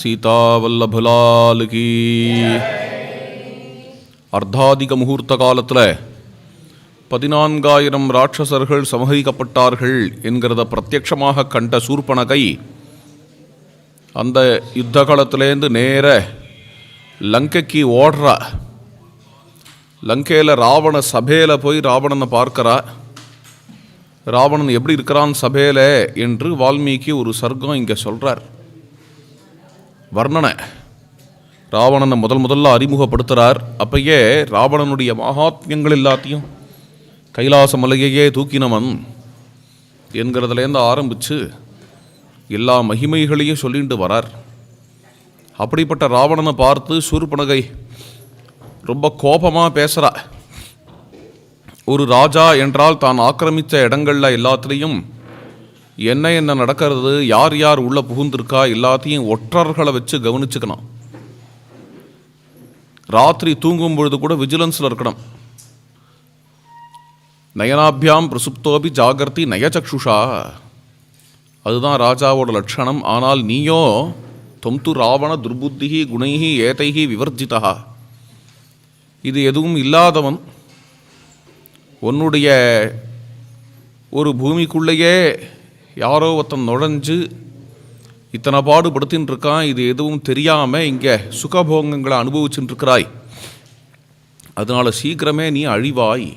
சீதாவல்லபலால் key. அர்த்தாதிக முகூர்த்த காலத்தில் பதினான்காயிரம் ராட்சசர்கள் சமகரிக்கப்பட்டார்கள் என்கிறத பிரத்யட்சமாக கண்ட சூர்பனகை அந்த யுத்த காலத்திலேருந்து நேர லங்கைக்கு ஓடுறா லங்கையில் ராவண சபையில் போய் ராவணனை பார்க்குறா ராவணன் எப்படி இருக்கிறான் சபையில் என்று வால்மீகி ஒரு சர்க்கம் இங்கே சொல்கிறார் வர்ணனை. ராவணனை முதல் முதல்ல அறிமுகப்படுத்துகிறார் அப்பயே ராவணனுடைய மகாத்மியங்கள் எல்லாத்தையும் கைலாச மலையையே தூக்கினவன் என்கிறதுலேருந்து ஆரம்பித்து எல்லா மகிமைகளையும் சொல்லிட்டு வரார். அப்படிப்பட்ட ராவணனை பார்த்து சூர்பனகை ரொம்ப கோபமாக பேசுகிறா ஒரு ராஜா என்றால் தான் ஆக்கிரமித்த இடங்களில் எல்லாத்துலேயும் என்ன என்ன நடக்கிறது யார் யார் உள்ளே புகுந்திருக்கா எல்லாத்தையும் ஒற்றர்களை வச்சு கவனிச்சுக்கணும். ராத்திரி தூங்கும் பொழுது கூட விஜிலன்ஸில் இருக்கணும். நயனாபியாம் பிரசுப்தோபி ஜாகிரதி நயச்சக்ஷுஷா அதுதான் ராஜாவோட லட்சணம். ஆனால் நீயோ தொம்து ராவண துர்புத்திகி குணைகி ஏதைகி விவர்ஜிதா இது எதுவும் இல்லாதவன் உன்னுடைய ஒரு பூமிக்குள்ளேயே யாரோ ஒருத்தன் நுழைஞ்சு இத்தனை பாடுபடுத்தின்னு இருக்கான் இது எதுவும் தெரியாமல் இங்கே சுகபோகங்களை அனுபவிச்சுட்டு இருக்கிறாய் அதனால் சீக்கிரமே நீ அழிவாய்.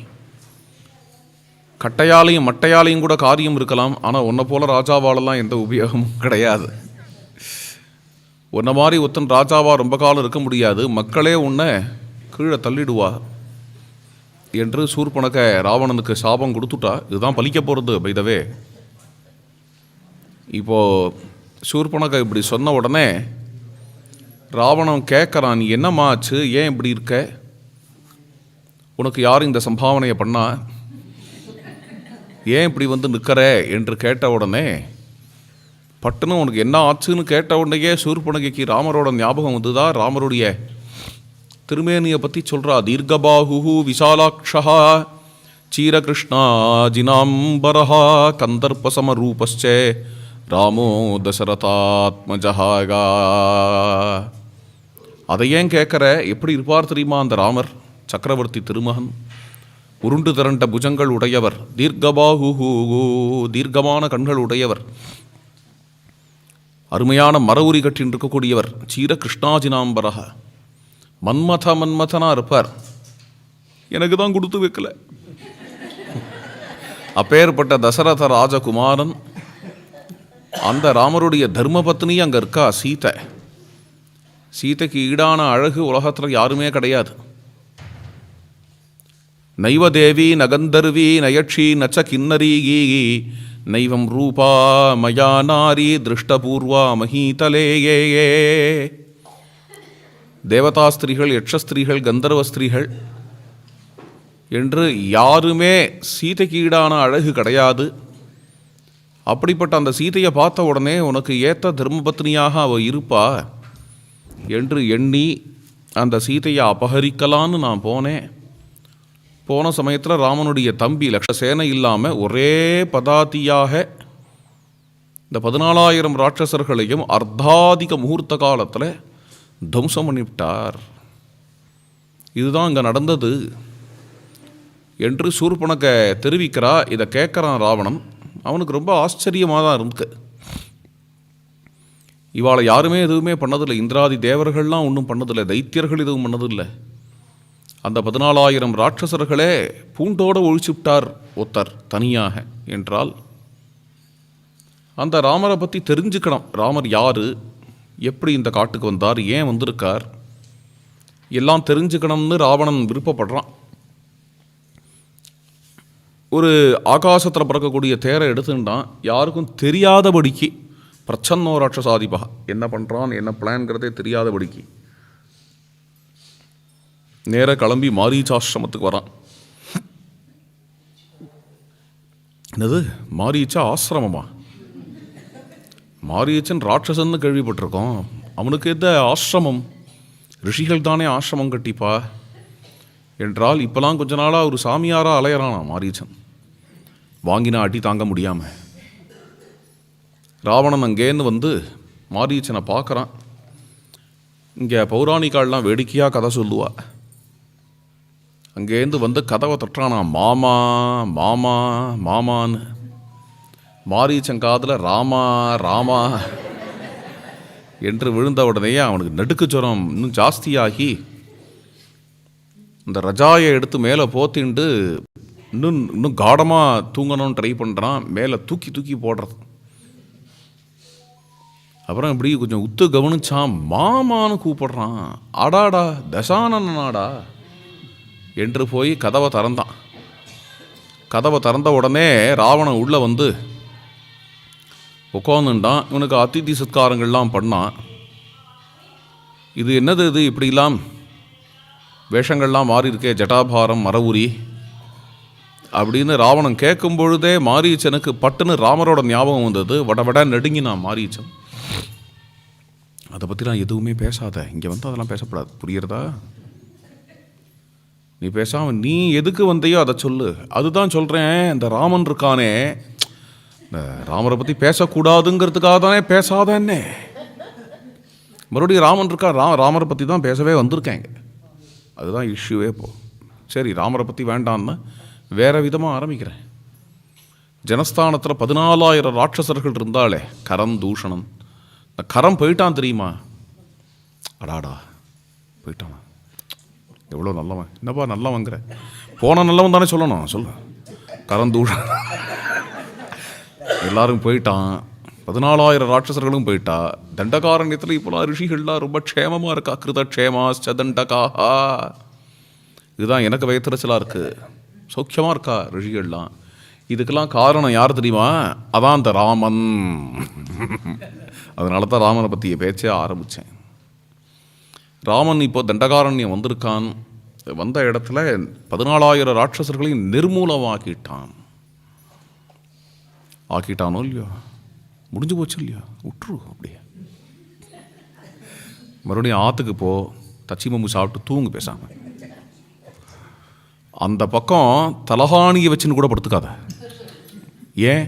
கட்டையாலையும் மட்டையாலையும் கூட காரியம் இருக்கலாம் ஆனால் உன்னை போல ராஜாவாலெல்லாம் எந்த உபயோகமும் கிடையாது. உன்னை மாதிரி ஒருத்தன் ராஜாவாக ரொம்ப காலம் இருக்க முடியாது மக்களே உன்னை கீழே தள்ளிடுவா என்று சூர்பனக ராவணனுக்கு சாபம் கொடுத்துட்டா. இதுதான் பலிக்க போகிறது பைதவே இப்போ சூர்பனக இப்படி சொன்ன உடனே ராவணன் கேட்குறான் நீ என்னம்மா ஆச்சு? ஏன் இப்படி இருக்க? உனக்கு யார் இந்த சம்பாவனையை பண்ணா? ஏன் இப்படி வந்து நிற்கிற என்று கேட்ட உடனே பட்டுன்னு உனக்கு என்ன ஆச்சுன்னு கேட்ட உடனேயே சூர்பனகைக்கு ராமரோட ஞாபகம் வந்துதா? ராமருடைய திருமேனியை பற்றி சொல்கிறா தீர்க்கபாகு விசாலாட்சா சீரகிருஷ்ணாஜினாம்பரா கந்தர்ப்பசமரூபஸ்சே ராமோ தசரதாத்மஜஹாகா அதை ஏன் கேட்குற? எப்படி இருப்பார் தெரியுமா அந்த ராமர்? சக்கரவர்த்தி திருமகன். உருண்டு திரண்ட புஜங்கள் உடையவர். தீர்க்கபாகு தீர்க்கமான கண்கள் உடையவர். அருமையான மரவுரி கட்டின் இருக்கக்கூடியவர் சீர கிருஷ்ணாஜினாம்பரக. மன்மத மன்மதனா இருப்பார். எனக்கு தான் கொடுத்து வைக்கல. அப்பேற்பட்ட தசரத ராஜகுமாரன் அந்த ராமருடைய தர்மபத்னி அங்கே இருக்கா? சீதை. சீதைக்கு ஈடான அழகு உலகத்தில் யாருமே கிடையாது. நைவ தேவி நகந்தர்வி நயட்சி நச்ச கிண்ணரீகி நைவம் ரூபா மயா நாரி திருஷ்டபூர்வா மஹீதலேயே தேவதா ஸ்திரீகள் யட்சஸ்திரீகள் கந்தர்வ ஸ்திரீகள் என்று யாருமே சீதைக்கு ஈடான அழகு கிடையாது. அப்படிப்பட்ட அந்த சீதையை பார்த்த உடனே உனக்கு ஏற்ற தர்மபத்னியாக அவள் இருப்பா என்று எண்ணி அந்த சீதையை அபகரிக்கலான்னு நான் போனேன். போன சமயத்தில் ராமனுடைய தம்பி லக்ஷசேனை இல்லாமல் ஒரே பதாதியாக இந்த பதினாலாயிரம் ராட்சசர்களையும் அர்த்தாதிக முகூர்த்த காலத்தில் துவம்சம் பண்ணிவிட்டார். இதுதான் இங்கே நடந்தது. என்று சூர்பனக்க தெரிவிக்கிறா இதை கேட்குறான் ராவணன். அவனுக்கு ரொம்ப ஆச்சரியமாக தான் இருக்கு இவாளை யாருமே எதுவுமே பண்ணதில்லை. இந்திராதி தேவர்கள்லாம் ஒன்றும் பண்ணதில்லை. தைத்தியர்கள் எதுவும் பண்ணதில்லை. அந்த பதினாலாயிரம் ராட்சசர்களே பூண்டோடு ஒழிச்சுவிட்டார் ஒத்தர் தனியாக என்றால் அந்த ராமரை பற்றி தெரிஞ்சுக்கணும். ராமர் யார்? எப்படி இந்த காட்டுக்கு வந்தார்? ஏன் வந்திருக்கார்? எல்லாம் தெரிஞ்சுக்கணும்னு ராவணன் விருப்பப்படுறான். ஒரு ஆகாசத்தில் பறக்கக்கூடிய தேரை எடுத்துட்டான் யாருக்கும் தெரியாதபடிக்கு பிரச்சன்னோ ராட்சசாதிபா என்ன பண்ணுறான் என்ன பிளான்ங்கிறதே தெரியாதபடிக்கு. நேராக கிளம்பி மாரீச்சாசிரமத்துக்கு வரான். என்னது? மாரீச்சா ஆசிரமமா? மாரீச்சன் ராட்சசன்னு கேள்விப்பட்டிருக்கோம். அவனுக்கு எந்த ஆசிரமம்? ரிஷிகள் தானே ஆசிரமம் கட்டிப்பா? என்றால் இப்போலாம் கொஞ்ச நாளாக ஒரு சாமியாராக அலையறானா மாரீச்சன். வாங்கின அடி தாங்க முடியாமல் ராவணன் அங்கேருந்து வந்து மாரீச்சனை பார்க்குறான். இங்கே பௌராணிகால்லாம் வேடிக்கையாக கதை சொல்லுவா. அங்கேருந்து வந்து கதவை தட்டுறானா மாமா மாமா மாமான்னு. மாரீச்சன் காதில் ராமா ராமா. என்று விழுந்த உடனேயே அவனுக்கு நடுக்கு ஜுரம் இன்னும் ஜாஸ்தியாகி இந்த ரஜாயை எடுத்து மேலே போத்திண்டு இன்னும் இன்னும் காடமாக தூங்கணும்னு ட்ரை பண்ணுறான் மேலே தூக்கி தூக்கி போடுறது. அப்புறம் இப்படி கொஞ்சம் உத்து கவனிச்சான் மாமான்னு கூப்பிடுறான். அடாடா தசானனாடா என்று போய் கதவை திறந்தான். கதவை திறந்த உடனே ராவணன் உள்ளே வந்து உட்காந்துட்டான் இவனுக்கு அதித்தி சத்காரங்கள்லாம் பண்ணான். இது என்னது இது இப்படிலாம் வேஷங்கள்லாம் மாறி இருக்கே ஜட்டாபாரம் மரவுரி அப்படின்னு ராவணன் கேட்கும் பொழுதே மாரீச்சனுக்கு பட்டுன்னு ராமரோட ஞாபகம் வந்தது. வட வட நடுங்கினான் மாரீச்சன். அதை பற்றிலாம் எதுவுமே பேசாத. இங்கே வந்து அதெல்லாம் பேசப்படாது. புரியுறதா நீ பேசாமல் நீ எதுக்கு வந்தையோ அதை சொல்லு. அதுதான் சொல்கிறேன் இந்த ராமன் இருக்கானே. இந்த ராமரை பற்றி பேசக்கூடாதுங்கிறதுக்காக தானே பேசாதன்னே. மறுபடியும் ராமன் இருக்கா? ரா ராமரை பற்றி தான் பேசவே வந்திருக்கேங்க அதுதான் இஷ்யூவே இப்போ சரி ராமரை பற்றி வேண்டான்னு வேற விதமாக ஆரம்பிக்கிறேன். ஜனஸ்தானத்தில் பதினாலாயிரம் ராட்சசர்கள் இருந்தாலே கரம் தூஷணம் இந்த கரம் போயிட்டான் தெரியுமா? அடாடா போயிட்டானா? எவ்வளோ நல்லவன். என்னப்பா நல்லவங்கிற? போன நல்லவன் தானே சொல்லணும். சொல்லு கரம் தூஷணம் எல்லாரும் போயிட்டான். பதினாலாயிரம் ராட்சசர்களும் போயிட்டா. தண்டகாரண்யத்தில் இப்போலாம் ரிஷிகள்லாம் ரொம்ப க்ஷேமமாக இருக்கா? கிருத க்ஷேமாஸ்ச தண்டகாஹா. இதுதான் எனக்கு வயத்திரச்சலாக இருக்குது சௌக்கியமாக இருக்கா ரிஷிகள்லாம்? இதுக்கெல்லாம் காரணம் யார் தெரியுமா? அதான் அந்த ராமன். அதனால தான் ராமனை பற்றிய பேச்சே ஆரம்பித்தேன் ராமன் இப்போ தண்டகாரண்யம் வந்திருக்கான். வந்த இடத்துல பதினாலாயிரம் ராட்சசர்களையும் நிர்மூலமாக்கிட்டான். ஆக்கிட்டானோ இல்லையோ? முடிஞ்சு போச்சு இல்லையா? விட்டுரு அப்படியே. மறுபடியும் ஆற்றுக்கு போ. தச்சி மம்மு சாப்பிட்டு தூங்கு பேசாம. அந்த பக்கம் தலகாணியை வச்சுன்னு கூட படுத்துக்காத. ஏன்?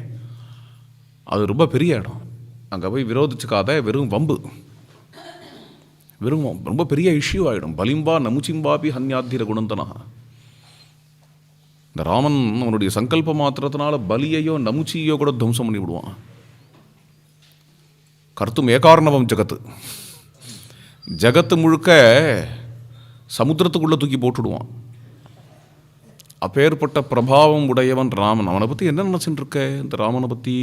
அது ரொம்ப பெரிய இடம். அங்கே போய் விரோதிச்சுக்காத வெறும் வம்பு. வெறும் ரொம்ப பெரிய இஷ்யூ ஆகிடும் பலிம்பா நமுச்சிம்பாபி ஹன்யாத்திர குணந்தனா. இந்த ராமன் அவனுடைய சங்கல்ப மாத்திரத்தினால பலியையோ நமுச்சியோ கூட துவம்சம் பண்ணி விடுவான். கருத்தும் ஏகாரணவம் ஜகத்து. ஜகத்து முழுக்க சமுத்திரத்துக்குள்ளே தூக்கி போட்டுடுவான். அப்பேற்பட்ட பிரபாவம் உடையவன் ராமன். அவனை பற்றி என்ன நினச்சிட்டு இருக்க இந்த ராமனை பற்றி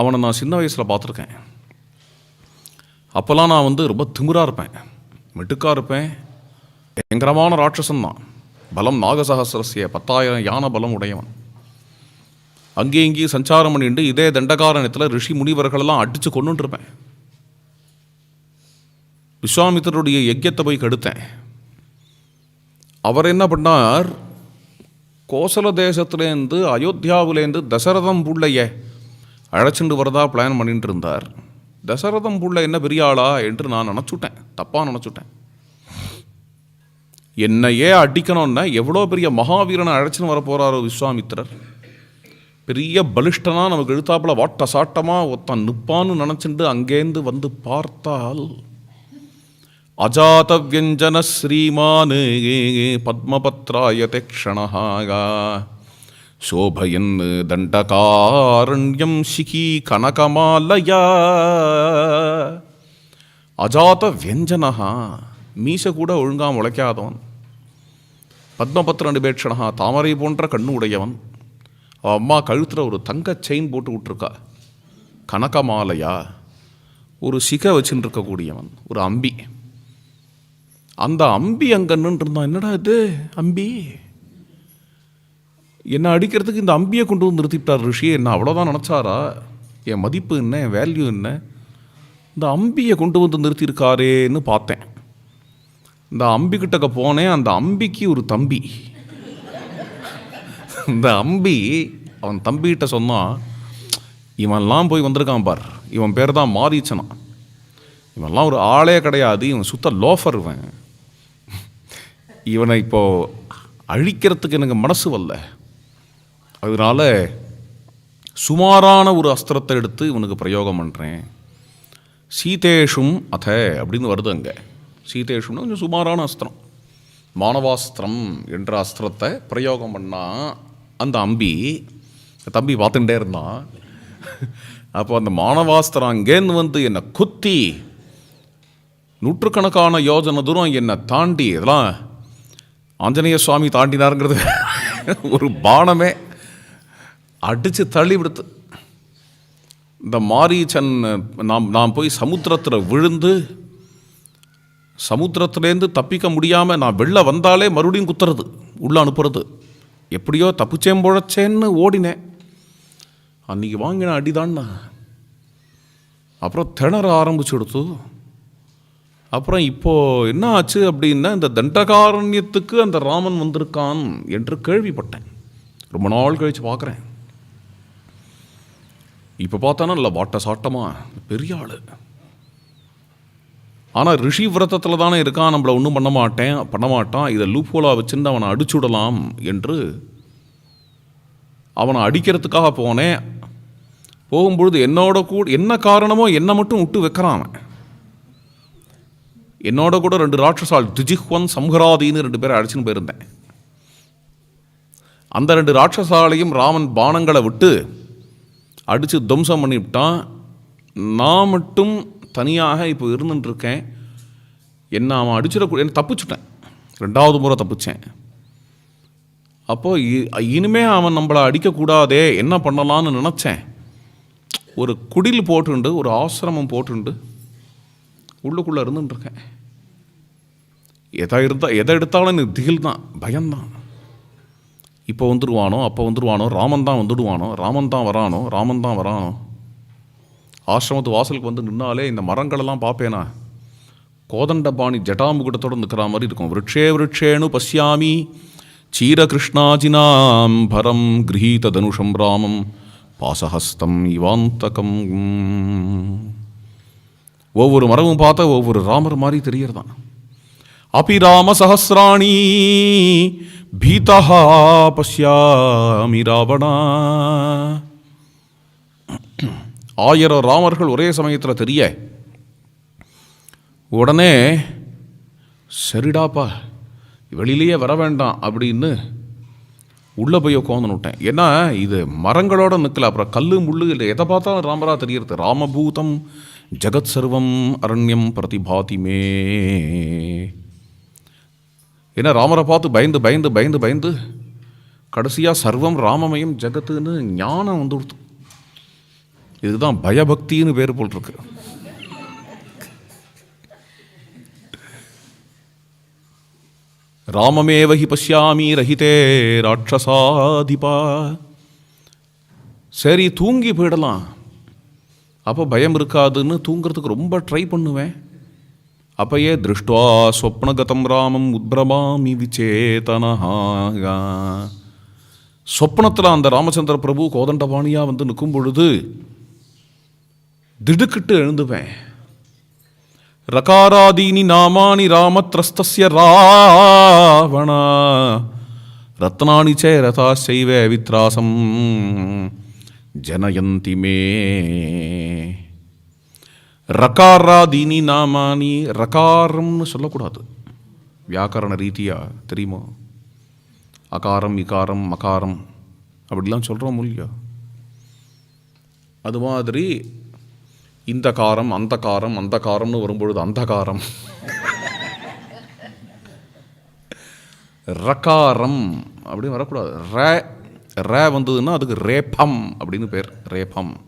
அவனை நான் சின்ன வயசில் பார்த்துருக்கேன். அப்போல்லாம் நான் வந்து ரொம்ப திமிராக இருப்பேன். மெட்டுக்காக இருப்பேன். பயங்கரமான ராட்சசன் தான் பலம் நாகசகசிரசிய பத்தாயிரம் யான பலம் உடையவன். அங்கே இங்கேயும் சஞ்சாரம் பண்ணிட்டு இதே தண்டகாரணத்தில் ரிஷி முனிவர்களெல்லாம் அடித்து கொண்டுருப்பேன் விஸ்வாமித்திரருடைய யஜ்யத்தை போய் கெடுத்தேன். அவர் என்ன பண்ணார்? கோசல தேசத்துலேருந்து அயோத்தியாவிலேருந்து தசரதம் புள்ளைய அழைச்சிட்டு வரதா பிளான் பண்ணிட்டு இருந்தார் தசரதம் புள்ள என்ன பெரிய ஆளா என்று நான் நினச்சுட்டேன். தப்பாக நினச்சுட்டேன். என்னையே அடிக்கணும்னா எவ்வளோ பெரிய மகாவீரனை அழைச்சின்னு வரப்போகிறாரோ விஸ்வாமித்திரர். பெரிய பலிஷ்டனா நமக்கு எழுத்தாப்புல வாட்ட சாட்டமாக ஒருத்தன் நிற்பான்னு நினச்சிட்டு அங்கேருந்து வந்து பார்த்தால் அஜாத வியஞ்சன ஸ்ரீமான் பத்மபத்ராய தக்ஷணஹாகா. சோபயன் தண்டகாரண்யம் சிகி கனகமாலயா. அஜாத்த வியஞ்சனஹா மீச கூட ஒழுங்காக உழைக்காதவன். பத்மபத்ர நிபேட்சணா தாமரை போன்ற கண்ணு உடையவன். அவன் அம்மா கழுத்தில் ஒரு தங்க செயின் போட்டு விட்ருக்கா கனகமாலையா ஒரு சிகை வச்சுன்னு இருக்கக்கூடியவன் ஒரு அம்பி. அந்த அம்பி அங்கே நின்றுருந்தான் என்னடா இது? அம்பி. என்னை அடிக்கிறதுக்கு இந்த அம்பியை கொண்டு வந்து நிறுத்திவிட்டார் ரிஷி. என்ன அவ்வளோதான் நினச்சாரா? என் மதிப்பு என்ன? என் வேல்யூ என்ன? இந்த அம்பியை கொண்டு வந்து நிறுத்தியிருக்காரேன்னு பார்த்தேன். இந்த அம்பிக்கிட்டக்க போனேன். அந்த அம்பிக்கு ஒரு தம்பி. இந்த அம்பி அவன் தம்பிகிட்ட சொன்னான் இவன்லாம் போய் வந்திருக்கான் பார். இவன் பேர் தான் மாரீச்சனா. இவன்லாம் ஒரு ஆளே கிடையாது. இவன் சுத்த லோஃபர் இவன். இவனை இப்போ அழிக்கிறதுக்கு எனக்கு மனசு வரல. அதனால் சுமாரான ஒரு அஸ்திரத்தை எடுத்து இவனுக்கு பிரயோகம் பண்ணுறேன் சீதேஷும் அத அப்படின்னு வருது அங்கே. சீதேஷும்னு கொஞ்சம் சுமாரான அஸ்திரம். மானவாஸ்திரம் என்ற அஸ்திரத்தை பிரயோகம் பண்ணால் அந்த அம்பி தம்பி பார்த்துட்டே இருந்தான். அப்போ அந்த மானவாஸ்திரம் அங்கேருந்து வந்து என்னை குத்தி நூற்றுக்கணக்கான யோஜனை தூரம் என்னை தாண்டி இதெல்லாம் ஆஞ்சநேய சுவாமி தாண்டினாருங்கிறது ஒரு பானமே. அடித்து தள்ளி விடுத்து. இந்த மாரீச்சன் நாம் நான் போய் சமுத்திரத்தில் விழுந்து சமுத்திரத்துலேருந்து தப்பிக்க முடியாமல் நான் வெளில வந்தாலே மறுபடியும் குத்துறது உள்ளே அனுப்புறது. எப்படியோ தப்பிச்சேன் பொழச்சேன்னு ஓடினேன். அன்றைக்கி வாங்கின அடிதான்னா அப்புறம் திணற ஆரம்பிச்சு கொடுத்து அப்புறம் இப்போ என்ன ஆச்சு அப்படின்னா இந்த தண்டகாரண்யத்துக்கு அந்த ராமன் வந்திருக்கான் என்று கேள்விப்பட்டேன். ரொம்ப நாள் கழித்து பார்க்குறேன். இப்போ பார்த்தானா இல்லை வாட்ட சாட்டமா பெரிய ஆள். ஆனால் ரிஷி விரதத்தில் தானே இருக்கான் நம்மளை ஒன்றும் பண்ண மாட்டேன் பண்ண மாட்டான் இதை லூப்போலாக வச்சுருந்து அவனை அடிச்சுடலாம் என்று அவனை அடிக்கிறதுக்காக போனேன். போகும்பொழுது என்னோட கூட என்ன காரணமோ என்னை மட்டும் விட்டு வைக்கிறான் அவன். என்னோட கூட ரெண்டு ராட்சசால் திஜிஹ்வன் சம்ஹராதின்னு ரெண்டு பேரை அழைச்சின்னு போயிருந்தேன். அந்த ரெண்டு ராட்சசாலையும் ராமன் பானங்களை விட்டு அடித்து துவம்சம் பண்ணிவிட்டான் நான் மட்டும் தனியாக இப்போ இருந்துட்டுருக்கேன். என்ன அவன் அடிச்சிடக்கூட என்ன தப்பிச்சுட்டேன். ரெண்டாவது முறை தப்பிச்சேன். அப்போது இனிமே அவன் நம்மளை அடிக்கக்கூடாதே என்ன பண்ணலான்னு நினச்சேன். ஒரு குடில் போட்டுண்டு ஒரு ஆசிரமம் போட்டுண்டு உள்ளுக்குள்ளே இருந்துட்டுருக்கேன். எதை இருந்தால் எதை எடுத்தாலும் எனக்கு திகில் தான் பயம்தான். இப்போ வந்துடுவானோ அப்போ வந்துடுவானோ ராமன் தான் வந்துடுவானோ ராமன் தான் வரானோ ராமன் தான் வரானோ. ஆசிரமத்து வாசலுக்கு வந்து நின்னாலே இந்த மரங்களெல்லாம் பார்ப்பேனா? கோதண்டபாணி ஜட்டாமுகுடத்தோடு நிற்கிற மாதிரி இருக்கும். விருட்சே விருட்சேணு பசியாமி சீரகிருஷ்ணாஜினாம் பரம் கிரகீத தனுஷம் ராமம் பாசஹஸ்தம் இவாந்தகம். ஒவ்வொரு மரமும் பார்த்தா ஒவ்வொரு ராமர் மாதிரி தெரியறதான். அபிராம சஹசிராணி பீதா பசியாமி ராவணா. ஆயிரம் ராமர்கள் ஒரே சமயத்தில் தெரிய உடனே சரிடாப்பா வெளியிலேயே வர வேண்டாம் அப்படின்னு உள்ளே போய் உட்காந்து விட்டேன். ஏன்னா இது மரங்களோட நிற்கல அப்புறம் கல் முள்ளு இல்லை எதை பார்த்தாலும் ராமரா தெரியறது. ராமபூதம் ஜெகத் சர்வம் அரண்யம் பிரதிபாதிமே. ஏன்னா ராமரை பார்த்து பயந்து பயந்து பயந்து பயந்து கடைசியாக சர்வம் ராமமயம் ஜெகத்துன்னு ஞானம் வந்து கொடுத்து. இதுதான் பயபக்தின்னு பேர் போட்டிருக்கு. ராமமேவஹி பஷ்யாமி ரஹிதே ராட்சசாதிபா. சரி தூங்கி போயிடலாம். அப்போ பயம் இருக்காதுன்னு தூங்குறதுக்கு ரொம்ப ட்ரை பண்ணுவேன். அப்பயே திருஷ்டுவா ஸ்வப்னகதம் ராமம் உத்பிரமாமி விச்சேதனஹா சொப்னத்தில் அந்த ராமச்சந்திர பிரபு கோதண்டபாணியாக வந்து நிற்கும் பொழுது திடுக்கிட்டு எழுந்துவேன் ரகாராதீனி நாமானி ராமத்ரஸ்திய ராவணா ரத்னானி சே ரதாசைவ வித்ராசம் ஜனயந்தி மே ரகாரா தீனி நாமானி ரகாரம்னு சொல்லக்கூடாது. வியாக்கரண ரீதியாக தெரியுமா? அகாரம் இகாரம் மகாரம் அப்படிலாம் சொல்கிறோம் இல்லையா? அது மாதிரி இந்த காரம் அந்த காரம் அந்த காரம்னு வரும்பொழுது அந்த காரம். ரகாரம் அப்படின்னு வரக்கூடாது. ரே ரே வந்ததுன்னா அதுக்கு ரேபம் அப்படின்னு பேர். ரேபம்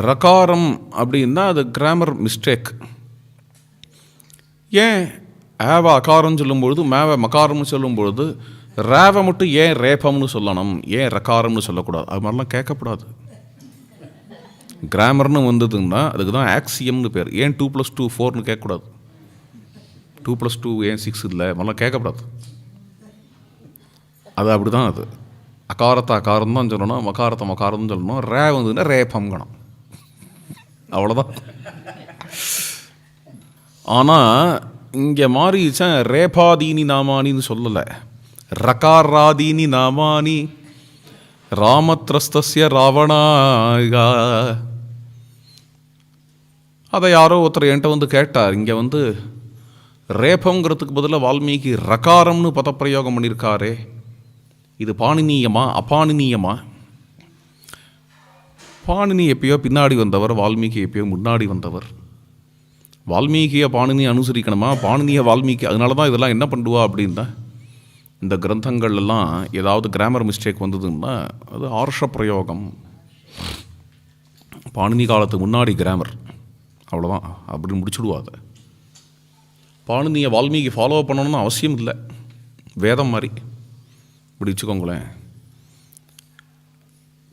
ரகாரம் அப்படின்னா அது கிராமர் மிஸ்டேக் ஏன் ஆவ அகாரம் சொல்லும்பொழுது மேவ மகாரம்னு சொல்லும்பொழுது ரேவை மட்டும் ஏன் ரேபம்னு சொல்லணும் ஏன் ரகாரம்னு சொல்லக்கூடாது? அது மாதிரிலாம் கேட்கக்கூடாது. கிராமர்னு வந்ததுன்னா அதுக்கு தான் ஆக்சியம்னு பேர். ஏன் டூ ப்ளஸ் டூ ஃபோர்னு கேட்கக்கூடாது? டூ ப்ளஸ் டூ ஏன் சிக்ஸ் இல்லை? மாதிரிலாம் கேட்கக்கூடாது. அது அப்படி தான் அது. அகாரத்தை அகாரம் தான் சொல்லணும் மகாரத்தை மகாரம்னு சொல்லணும். ரே வந்ததுன்னா ரேபம்கணும் அவ்வளோதான் ஆனால் இங்கே மாறிச்சேன் ரேபாதீனி நாமானின்னு சொல்லலை. ரகாராதீனி நாமானி ராமத்ரஸ்தஸ்ய ராவணாகா அதை யாரோ ஒருத்தர் என்கிட்ட வந்து கேட்டார். இங்கே வந்து ரேபங்கிறதுக்கு பதிலாக வால்மீகி ரகாரம்னு பதப்பிரயோகம் பண்ணியிருக்காரே இது பாணினீயமா அபாணினியமா? பாணினி எப்பயோ பின்னாடி வந்தவர் வால்மீகி எப்பயோ முன்னாடி வந்தவர். வால்மீகியை பாணினி அனுசரிக்கணுமா? பாணினியை வால்மீகி அதனால தான் இதெல்லாம் என்ன பண்ணுவா அப்படின்னா இந்த கிரந்தங்கள்லாம் ஏதாவது கிராமர் மிஸ்டேக் வந்ததுன்னா அது ஆர்ஷ பிரயோகம். பாணினி காலத்துக்கு முன்னாடி கிராமர் அவ்வளோதான் அப்படின்னு முடிச்சுடுவா அதை. பாணினியை வால்மீகி ஃபாலோ பண்ணணும்னு அவசியம் இல்லை. வேதம் மாதிரி. இப்படி வச்சுக்கோங்களேன்.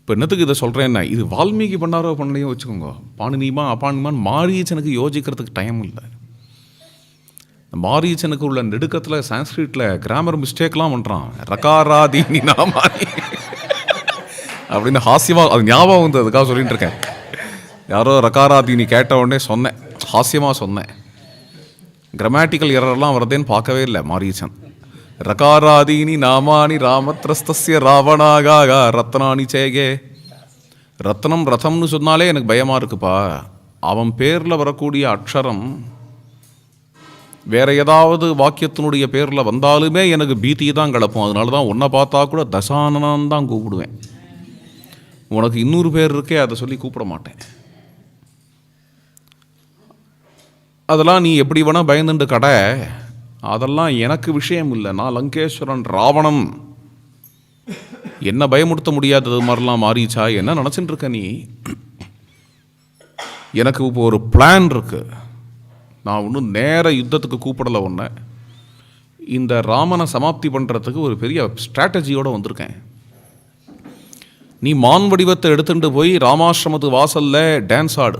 இப்போ என்னத்துக்கு இதை சொல்கிறேன்னா இது வால்மீகி பண்ணாரோ பண்ணலையோ வச்சுக்கோங்க. பாணினிமா அபாணிமான் மாரியச்சனுக்கு யோசிக்கிறதுக்கு டைம் இல்லை. மாரியச்சனுக்கு உள்ள நெடுக்கத்தில் சான்ஸ்கிரிட்டில் கிராமர் மிஸ்டேக்லாம் பண்ணுறான் ரகாராதி நாமானி அப்படின்னு ஹாஸ்யமாக அது ஞாபகம் வந்து அதுக்காக சொல்லிட்டு இருக்கேன். யாரோ ரகாராதீனி கேட்ட உடனே சொன்னேன். ஹாஸ்யமாக சொன்னேன். கிராமட்டிக்கல் எரர்லாம் வரதேன்னு பார்க்கவே இல்லை மாரியச்சன் ரகாராதீனி நாமானி ராமத்ரஸ்தஸ்ய ராவணாகாக ரத்னானி சேகே ரத்னம் ரதம்னு சொன்னாலே எனக்கு பயமாக இருக்குப்பா அவன் பேரில் வரக்கூடிய அக்ஷரம் வேற ஏதாவது வாக்கியத்தினுடைய பேரில் வந்தாலுமே எனக்கு பீதி தான் கிளப்பும் அதனால தான் உன்னை பார்த்தா கூட தசானனான் தான் கூப்பிடுவேன் உனக்கு இன்னொரு பேர் இருக்கே அதை சொல்லி கூப்பிட மாட்டேன் அதெல்லாம் நீ எப்படி வேணால் பயந்துட்டு கடை அதெல்லாம் எனக்கு விஷயம் இல்லை. நான் லங்கேஸ்வரன் ராவணம் என்ன பயமுறுத்த முடியாதது மாதிரிலாம் மாறிச்சா? என்ன நினச்சிட்டு இருக்க நீ? எனக்கு இப்போ ஒரு பிளான் இருக்கு. நான் ஒன்றும் நேர யுத்தத்துக்கு கூப்பிடலை ஒன்று இந்த ராமனை சமாப்தி பண்ணுறதுக்கு ஒரு பெரிய ஸ்ட்ராட்டஜியோடு வந்திருக்கேன். நீ மான் வடிவத்தை எடுத்துட்டு போய் ராமாசிரமத்து வாசல்ல டான்ஸ் ஆடு.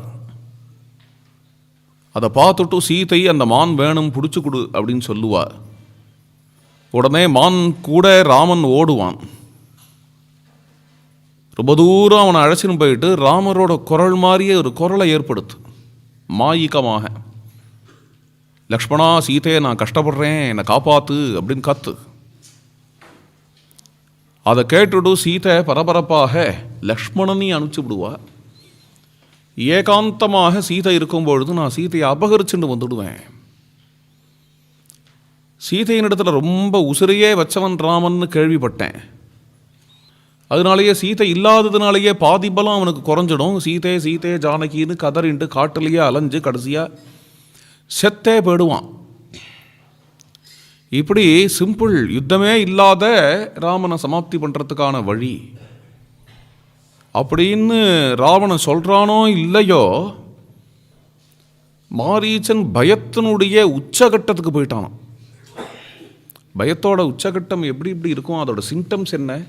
அதை பார்த்துட்டு சீத்தை அந்த மான் வேணும் பிடிச்சு கொடு அப்படின்னு சொல்லுவா உடனே மான் கூட ராமன் ஓடுவான். ரொம்ப தூரம் அவனை அழைச்சின்னு போயிட்டு ராமரோட குரல் மாதிரியே ஒரு குரலை ஏற்படுத்து. மாயிக்கமாக லக்ஷ்மணா சீதையை நான் கஷ்டப்படுறேன் என்னை காப்பாத்து அப்படின்னு கத்து. அதை கேட்டுட்டு சீதை பரபரப்பாக லக்ஷ்மணனையும் அனுப்பிச்சு விடுவா. ஏகாந்தமாக சீதை இருக்கும் பொழுது நான் சீதையை அபகரிச்சுட்டு வந்துடுவேன். சீதையின் இடத்துல ரொம்ப உசிரையே வச்சவன் ராமன்னு கேள்விப்பட்டேன். அதனாலேயே சீதை இல்லாததுனாலேயே பாதிப்பெல்லாம் அவனுக்கு குறைஞ்சிடும். சீதை சீதை ஜானகின்னு கதறிண்டு காட்டுலேயே அலைஞ்சு கடைசியாக செத்தே போயிடுவான். இப்படி சிம்பிள் யுத்தமே இல்லாத ராமனை சமாப்தி பண்ணுறதுக்கான வழி. அப்படின்னு ராவணன் சொல்கிறானோ இல்லையோ மாரீச்சன் பயத்தினுடைய உச்சகட்டத்துக்கு போயிட்டானான் பயத்தோட உச்சகட்டம் எப்படி இப்படி இருக்கும் அதோட சிம்டம்ஸ் என்ன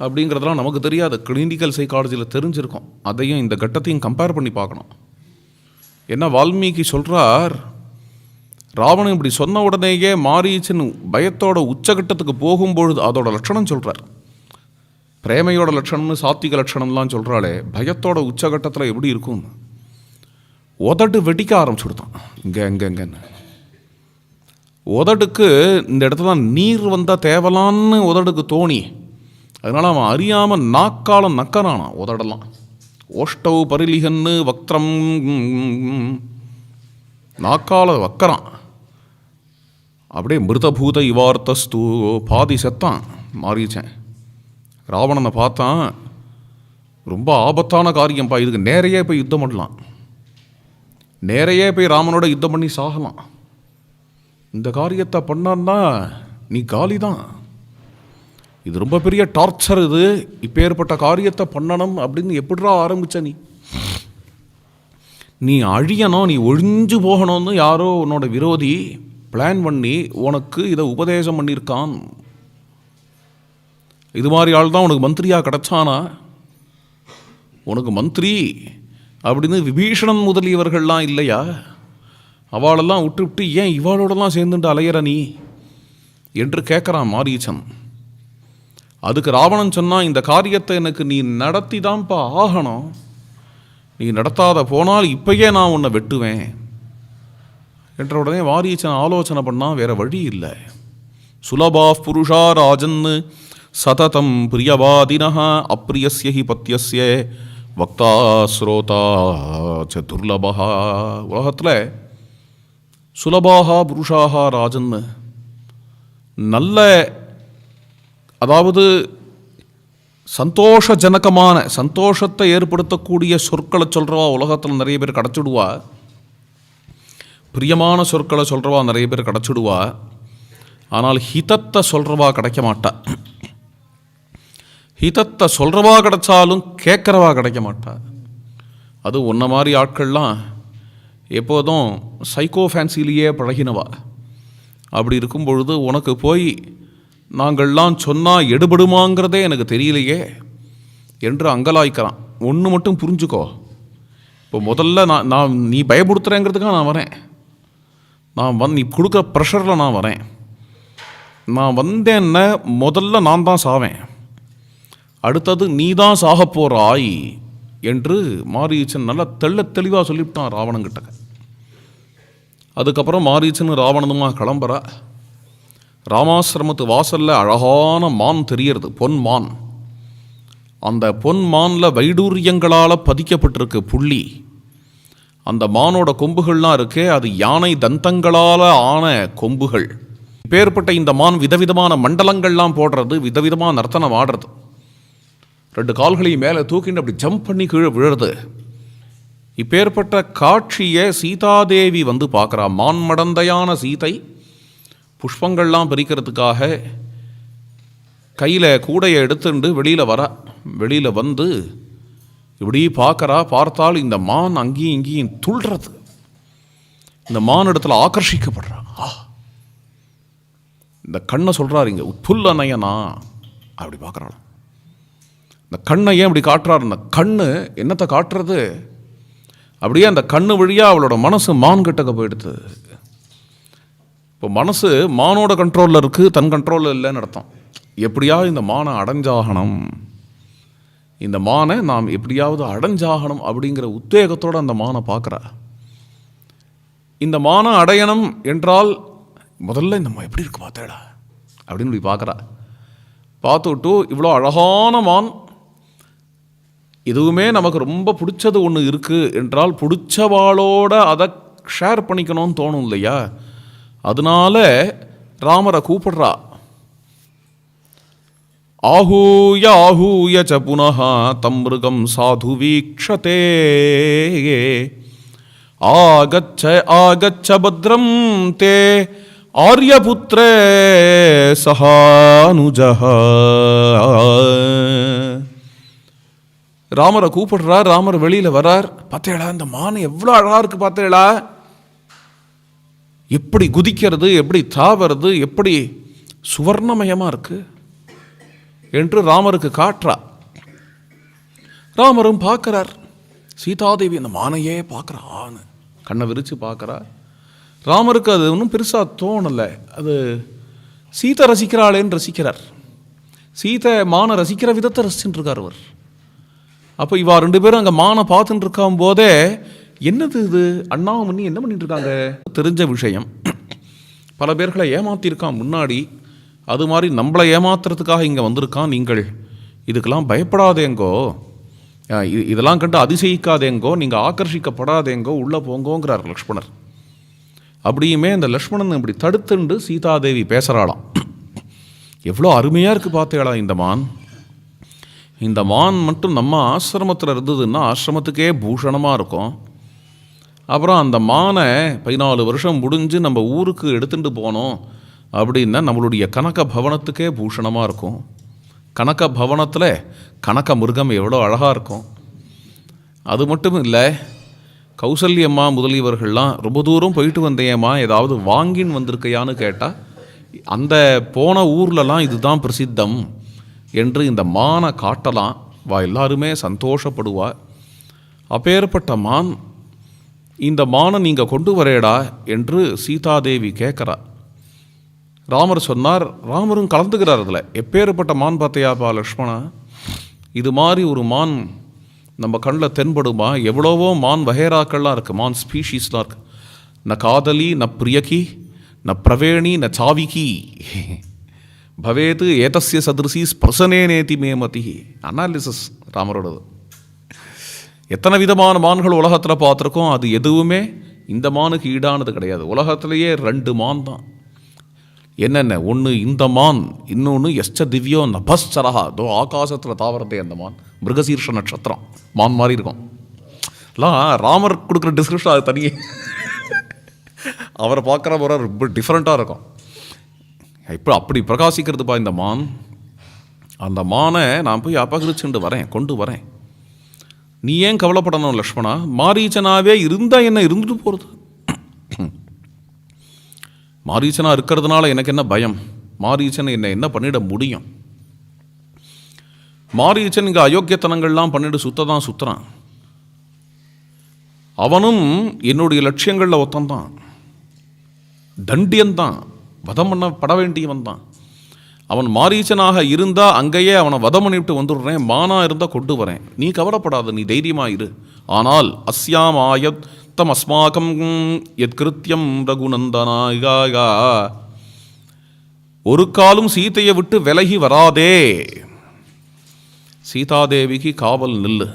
அப்படிங்கிறதெல்லாம் நமக்கு தெரியாது. கிளினிக்கல் சைக்காலஜியில் தெரிஞ்சிருக்கோம். அதையும் இந்த கட்டத்தையும் கம்பேர் பண்ணி பார்க்கணும். என்ன வால்மீகி சொல்கிறார் ராவணன் இப்படி சொன்ன உடனேயே மாரீச்சன் பயத்தோட உச்சகட்டத்துக்கு போகும்பொழுது அதோட லட்சணம் சொல்கிறார் பிரேமையோட லட்சணம்னு சாத்திக லட்சணம்லாம் சொல்கிறாளே பயத்தோட உச்சகட்டத்தில் எப்படி இருக்கும்? உதட்டு வெடிக்க ஆரம்பிச்சுடுதான். இங்கே இங்கே இங்கேன்னு உதடுக்கு இந்த இடத்துல தான் நீர் வந்தால் தேவலான்னு உதடுக்கு தோணி. அதனால் அவன் அறியாமல் நாக்காலம் நக்கறானான் உதடலாம் ஓஷ்டவ் பரிலிகன்னு வக்திரம் நாக்கால வக்கறான். அப்படியே மிருதபூத இவார்த்தஸ்து பாதி செத்தான் மாறிச்சேன். ராவணனை பார்த்தான் ரொம்ப ஆபத்தான காரியம்ப்பா இதுக்கு நேரையே போய் யுத்தம் பண்ணலாம். நேரையே போய் ராமனோட யுத்தம் பண்ணி சாகலாம். இந்த காரியத்தை பண்ணான்னா நீ காலி தான் இது ரொம்ப பெரிய டார்ச்சர் இது. இப்போ ஏற்பட்ட காரியத்தை பண்ணணும் அப்படின்னு எப்படிரா ஆரம்பித்த நீ? நீ அழியணும் நீ ஒழிஞ்சு போகணும்னு யாரோ உன்னோட விரோதி பிளான் பண்ணி உனக்கு இதை உபதேசம் பண்ணியிருக்கான். இது மாதிரி ஆள் தான் உனக்கு மந்திரியாக கிடைச்சானா? உனக்கு மந்திரி அப்படின்னு விபீஷணன் முதலியவர்கள்லாம் இல்லையா? அவளெல்லாம் விட்டு விட்டு ஏன் இவாளோடலாம் சேர்ந்துட்டு அலையிற நீ? என்று கேட்குறான் மாரீச்சன். அதுக்கு ராவணன் சொன்னால் இந்த காரியத்தை எனக்கு நீ நடத்தி தான்ப்பா ஆகணும். நீ நடத்தாத போனால் இப்பயே நான் உன்னை வெட்டுவேன். என்ற உடனே வாரீச்சன் ஆலோசனை பண்ணால் வேறு வழி இல்லை. சுலபா புருஷா ராஜன்னு சததம் பிரியவாதினா அப்பிரியஸ்ய ஹி பத்தியஸ்ய வக்தா ஸ்ரோதா ச துர்லபா உலகத்தில் சுலபாக புருஷாக ராஜன்னு நல்ல அதாவது சந்தோஷஜனகமான சந்தோஷத்தை ஏற்படுத்தக்கூடிய சொற்களை சொல்கிறவா உலகத்தில் நிறைய பேர் கிடச்சிடுவா. பிரியமான சொற்களை சொல்கிறவா நிறைய பேர் கிடச்சிடுவா. ஆனால் ஹிதத்தை சொல்கிறவா கிடைக்க மாட்டா. ஹிதத்தை சொல்கிறவா கிடைச்சாலும் கேட்குறவா கிடைக்க மாட்டா. அது உன்ன மாதிரி ஆட்கள்லாம் எப்போதும் சைக்கோ ஃபேன்சிலேயே பழகினவா. அப்படி இருக்கும் பொழுது உனக்கு போய் நாங்கள்லாம் சொன்னால் எடுபடுமாங்கிறதே எனக்கு தெரியலையே என்று அங்கலாய்க்கிறான். ஒன்று மட்டும் புரிஞ்சுக்கோ. இப்போ முதல்ல நான் நான் நீ பயப்படுத்துகிறேங்கிறதுக்காக நான் வரேன். நான் வந்து நீ கொடுக்குற ப்ரெஷரில் நான் வரேன். நான் வந்தேன்ன முதல்ல நான் தான் சாவேன். அடுத்தது நீ தான் சாக போகிறாய் என்று மாரீச்சன் நல்லா தெள்ள தெளிவாக சொல்லிவிட்டான் ராவணங்கிட்ட அதுக்கப்புறம் மாரீச்சன் ராவணனுமா கிளம்புறா? ராமாசிரமத்து வாசலில் அழகான மான் தெரியறது பொன் மான். அந்த பொன் மானில் வைடூரியங்களால் பதிக்கப்பட்டிருக்கு புள்ளி. அந்த மானோட கொம்புகள்லாம் இருக்கே அது யானை தந்தங்களால் ஆன கொம்புகள். பேர்பட்ட இந்த மான் விதவிதமான மண்டலங்கள்லாம் போடுறது விதவிதமாக நர்த்தனம் ஆடுறது ரெண்டு கால்களையும் மேலே தூக்கிட்டு அப்படி ஜம்ப் பண்ணி கீழே விழுறது. இப்பேற்பட்ட காட்சியை சீதாதேவி வந்து பார்க்குறா. மான் மடந்தையான சீதை புஷ்பங்கள்லாம் பிரிக்கிறதுக்காக கையில் கூடையை எடுத்துண்டு வெளியில் வர வெளியில் வந்து இப்படி பார்க்குறா. பார்த்தால் இந்த மான் அங்கேயும் இங்கேயும் துள்றது. இந்த மான் இடத்துல ஆக்கர்ஷிக்கப்படுறா ஆ. இந்த கண்ணை சொல்கிறாரு இங்கே உட்புல்ல நயனா அப்படி பார்க்குறாள் இந்த கண்ணை ஏன் இப்படி காட்டுறாரு கண்ணு என்னத்தை காட்டுறது? அப்படியே அந்த கண்ணு வழியாக அவளோட மனசு மான் கிட்டக்க போயிடுது. இப்போ மனசு மானோட கண்ட்ரோலில் இருக்குது தன் கண்ட்ரோலில் இல்லைன்னு அர்த்தம். எப்படியாவது இந்த மானை அடைஞ்சாகணும்? இந்த மானை நாம் எப்படியாவது அடைஞ்சாகணும் அப்படிங்கிற உத்வேகத்தோடு அந்த மானை பார்க்குறா. இந்த மானை அடையணும் என்றால் முதல்ல இந்த மா எப்படி இருக்கு பார்த்தேடா அப்படின்னு இப்படி பார்க்குறா. பார்த்துவிட்டு இவ்வளோ அழகான மான் இதுவுமே நமக்கு ரொம்ப பிடிச்சது ஒன்று இருக்குது என்றால் பிடிச்சவாளோட அதை ஷேர் பண்ணிக்கணும்னு தோணும் இல்லையா? அதனால ராமரை கூப்பிடுறா. ஆஹூய ஆஹூய ச புனகா தம்ருகம் சாது வீக்ஷதே. ஆகச்ச ஆகச்ச பத்ரம் தே ஆரியபுத்திரே சஹானுஜா ராமரை கூப்பிடுறார் ராமர் வெளியில் வரார் பார்த்தேடா இந்த மான் எவ்வளோ அழகாக இருக்குது பார்த்தேடா எப்படி குதிக்கிறது எப்படி தாவறது எப்படி சுவர்ணமயமாக இருக்குது என்று ராமருக்கு காட்டுறா. ராமரும் பார்க்குறார். சீதாதேவி அந்த மானையே பார்க்குறான்னு கண்ணை விரித்து பார்க்குறா ராமருக்கு அது ஒன்றும் பெருசாக தோணலை. அது சீதை ரசிக்கிறாளேன்னு ரசிக்கிறார். சீதை மானை ரசிக்கிற விதத்தை ரசிச்சுட்டு இருக்கார் அவர் அப்போ இவா ரெண்டு பேரும் அங்கே மானை பார்த்துட்டு இருக்கும் போதே என்னது இது? அண்ணாவும் பண்ணி என்ன பண்ணிட்டு இருக்காங்க தெரிஞ்ச விஷயம். பல பேர்களை ஏமாத்தியிருக்கான் முன்னாடி. அது மாதிரி நம்மளை ஏமாத்துறதுக்காக இங்கே வந்திருக்கான் நீங்கள். இதுக்கெல்லாம் பயப்படாதேங்கோ. இதெல்லாம் கண்டு அதிசயிக்காதேங்கோ. நீங்கள் ஆக்கர்ஷிக்கப்படாதேங்கோ. உள்ளே போங்கோங்கிறார் லக்ஷ்மணர். அப்படியுமே இந்த லக்ஷ்மணன் இப்படி தடுத்துண்டு சீதாதேவி பேசுகிறாளாம் எவ்வளோ அருமையாக இருக்குது பார்த்தேளா இந்த மான். இந்த மான் மட்டும் நம்ம ஆசிரமத்தில் இருந்ததுன்னா ஆசிரமத்துக்கே பூஷணமாக இருக்கும். அப்புறம் அந்த மானை பதினாலு வருஷம் முடிஞ்சு நம்ம ஊருக்கு எடுத்துட்டு போனோம் அப்படின்னா நம்மளுடைய கனக பவனத்துக்கே பூஷணமாக இருக்கும். கனக பவனத்தில் கனக மிருகம் எவ்வளோ அழகாக இருக்கும். அது மட்டும் இல்லை கௌசல்யம்மா முதலியவர்கள்லாம் ரொம்ப தூரம் போயிட்டு வந்தேம்மா ஏதாவது வாங்கின்னு வந்திருக்கையான்னு கேட்டால் அந்த போன ஊர்லலாம் இதுதான் பிரசித்தம். என்று இந்த மானை காட்டலாம். வா எல்லாருமே சந்தோஷப்படுவா. அப்பேற்பட்ட மான் இந்த மானை நீங்கள் கொண்டு வரேடா என்று சீதாதேவி கேட்குறா. ராமர் சொன்னார் ராமரும் கலந்துக்கிறார் அதில். எப்பேற்பட்ட மான் பார்த்தையாப்பா லக்ஷ்மணா? இது மாதிரி ஒரு மான் நம்ம கண்ணில் தென்படுமா? எவ்வளவோ மான் வகைராக்கள்லாம் இருக்குது மான் ஸ்பீஷீஸ்லாம் இருக்குது ந காதலி ந பிரியகி ந பிரவேணி ந சாவிகி. பவேது ஏதஸ்ய சதுரசி ஸ்பர்சனேனேதி மே மதி அனாலிசிஸ் ராமரோடது எத்தனை விதமான மான்கள் உலகத்தில் பார்த்துருக்கோம் அது எதுவுமே இந்த மானுக்கு ஈடானது கிடையாது. உலகத்திலேயே ரெண்டு மான் தான். என்னென்ன? ஒன்று இந்த மான் இன்னொன்று எஸ்ட திவ்யோ நபஸ்சரஹா. தோ ஆகாசத்தில் தாவரதே அந்த மான். மிருகசீர்ஷ நட்சத்திரம். மான் மாதிரி இருக்கும். எல்லாம் ராமர் கொடுக்குற டிஸ்கிரிப்ஷன் அது தனியே. அவரை பார்க்குற முறை ரொம்ப டிஃப்ரெண்ட்டாக இருக்கும். இப்போ அப்படி பிரகாசிக்கிறதுப்பா இந்த மான். அந்த மானை நான் போய் அபகரிச்சுண்டு வரேன் கொண்டு வரேன். நீ ஏன் கவலைப்படணும் லக்ஷ்மணா? மாரீச்சனாவே இருந்தால் என்ன இருந்துட்டு போகிறது மாரீச்சனா இருக்கிறதுனால எனக்கு என்ன பயம்? மாரீச்சன் என்னை என்ன பண்ணிட முடியும்? மாரீச்சன் இங்கே அயோக்கியத்தனங்கள்லாம் பண்ணிட்டு சுத்த தான் சுற்றுறான் அவனும் என்னுடைய லட்சியங்களில் ஒத்தந்தான். தண்டியந்தான். வதம் பண்ணப்பட வேண்டியவன் தான். அவன் மாரீச்சனாக இருந்தால் அங்கேயே அவனை வதம் பண்ணிவிட்டு வந்துடுறேன் மானா இருந்தால் கொண்டு வரேன். நீ கவலைப்படாத நீ தைரியமாக இரு. ஆனால் அஸ்யாம் ஆயத்தம் அஸ்மாக்கம் எத்கிருத்தியம் ரகுநந்தனாயா ஒரு காலும் சீதையை விட்டு விலகி வராதே. சீதாதேவிக்கு காவல் நில்லு.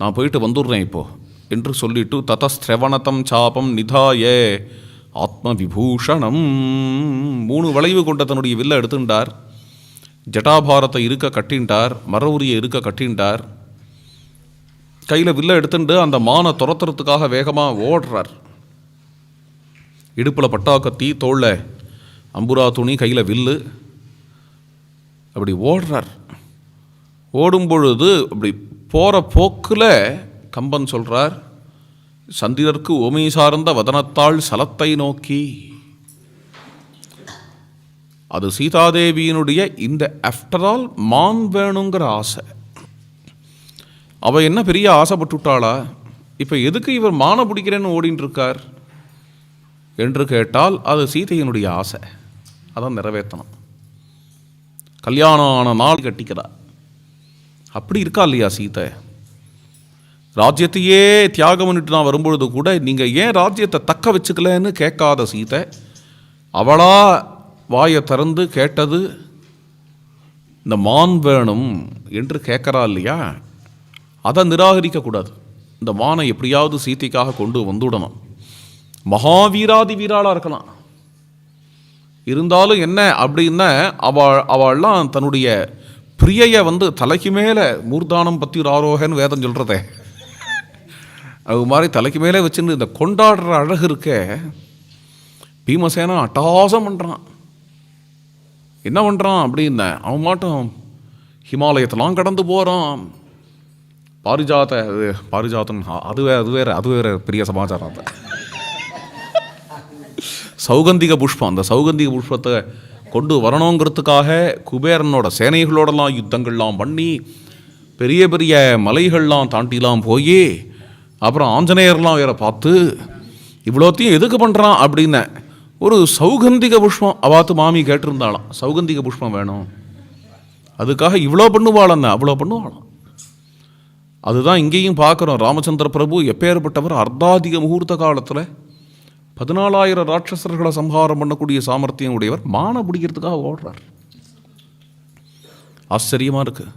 நான் போயிட்டு வந்துடுறேன் இப்போ என்று சொல்லிட்டு ததஸ்திரவணதம் சாபம் நிதாயே. ஆத்ம விபூஷணம் மூணு வளைவு கொண்ட தன்னுடைய வில்லை எடுத்துட்டார் ஜட்டாபாரத்தை இருக்க கட்டின்ட்டார் மரவுரியை இருக்க கட்டின்ட்டார் கையில் வில்லை எடுத்துட்டு அந்த மானை துரத்துறதுக்காக வேகமாக ஓடுறார். இடுப்பில் பட்டாக்கத்தி தோளில் அம்புரா துணி கையில் வில்லு. அப்படி ஓடுறார். ஓடும் பொழுது அப்படி போகிற போக்கில் கம்பன் சொல்கிறார் சந்திரர்க்கு ஓமை சார்ந்த வதனத்தாள் சலத்தை நோக்கி. அது சீதாதேவியினுடைய இந்த ஆஃப்டர் ஆல் மான் வேணுங்கிற ஆசை. அவ என்ன பெரிய ஆசைப்பட்டுட்டாளா? இப்போ எதுக்கு இவர் மானை பிடிக்கிறேன்னு ஓடின்னு இருக்கார் என்று கேட்டால் அது சீதையினுடைய ஆசை. அதான் நிறைவேற்றணும். கல்யாணம் ஆன நாள் கட்டிக்கிறா அப்படி இருக்கா இல்லையா சீதை? ராஜ்யத்தையே தியாகம் பண்ணிட்டு நான் வரும்பொழுது கூட நீங்கள் ஏன் ராஜ்யத்தை தக்க வச்சுக்கலன்னு கேட்காத சீதை? அவளா வாயை திறந்து கேட்டது இந்த மான் வேணும் என்று கேட்குறா இல்லையா? அதை நிராகரிக்கக்கூடாது இந்த மானை எப்படியாவது சீதைக்காக கொண்டு வந்துவிடணும் மகாவீராதி வீராளாக இருக்கலாம். இருந்தாலும் என்ன அப்படின்னா அவள் அவள்லாம் தன்னுடைய பிரியையை வந்து தலைக்கு மேலே மூர்தானம் பத்தி ஆரோகன்னு வேதம் சொல்கிறதே அது மாதிரி தலைக்கு மேலே வச்சுன்னு இந்த கொண்டாடுற அழகு இருக்க. பீமசேனா அட்டாசம் பண்ணுறான் என்ன பண்ணுறான் அப்படின்ன அவன் மாட்டும் ஹிமாலயத்தெல்லாம் கடந்து போகிறான் பாரிஜாத அது பாரிஜாத்தம் அது வே அது வேற அது வேற பெரிய சமாச்சாரம் அது. சௌகந்திக புஷ்பம் அந்த சௌகந்திக புஷ்பத்தை கொண்டு வரணுங்கிறதுக்காக குபேரனோட சேனைகளோடலாம் யுத்தங்கள்லாம் பண்ணி பெரிய பெரிய மலைகள்லாம் தாண்டிலாம் போய் அப்புறம் ஆஞ்சநேயர்லாம் வேற பார்த்து இவ்வளோத்தையும் எதுக்கு பண்ணுறான் அப்படின்னு ஒரு சௌகந்திக புஷ்பம் அவாத்து மாமி கேட்டிருந்தாளாம். சௌகந்திக புஷ்பம் வேணும். அதுக்காக இவ்வளோ பண்ணுவாளன்னு? அவ்வளோ பண்ணுவாளாம். அதுதான் இங்கேயும் பார்க்குறோம். ராமச்சந்திர பிரபு எப்பேற்பட்டவர் அர்த்தாதிக முகூர்த்த காலத்தில் பதினாலாயிரம் ராட்சசர்களை சம்ஹாரம் பண்ணக்கூடிய சாமர்த்தியம் உடையவர். மான பிடிக்கிறதுக்காக ஓடுறார். ஆச்சரியமாக இருக்குது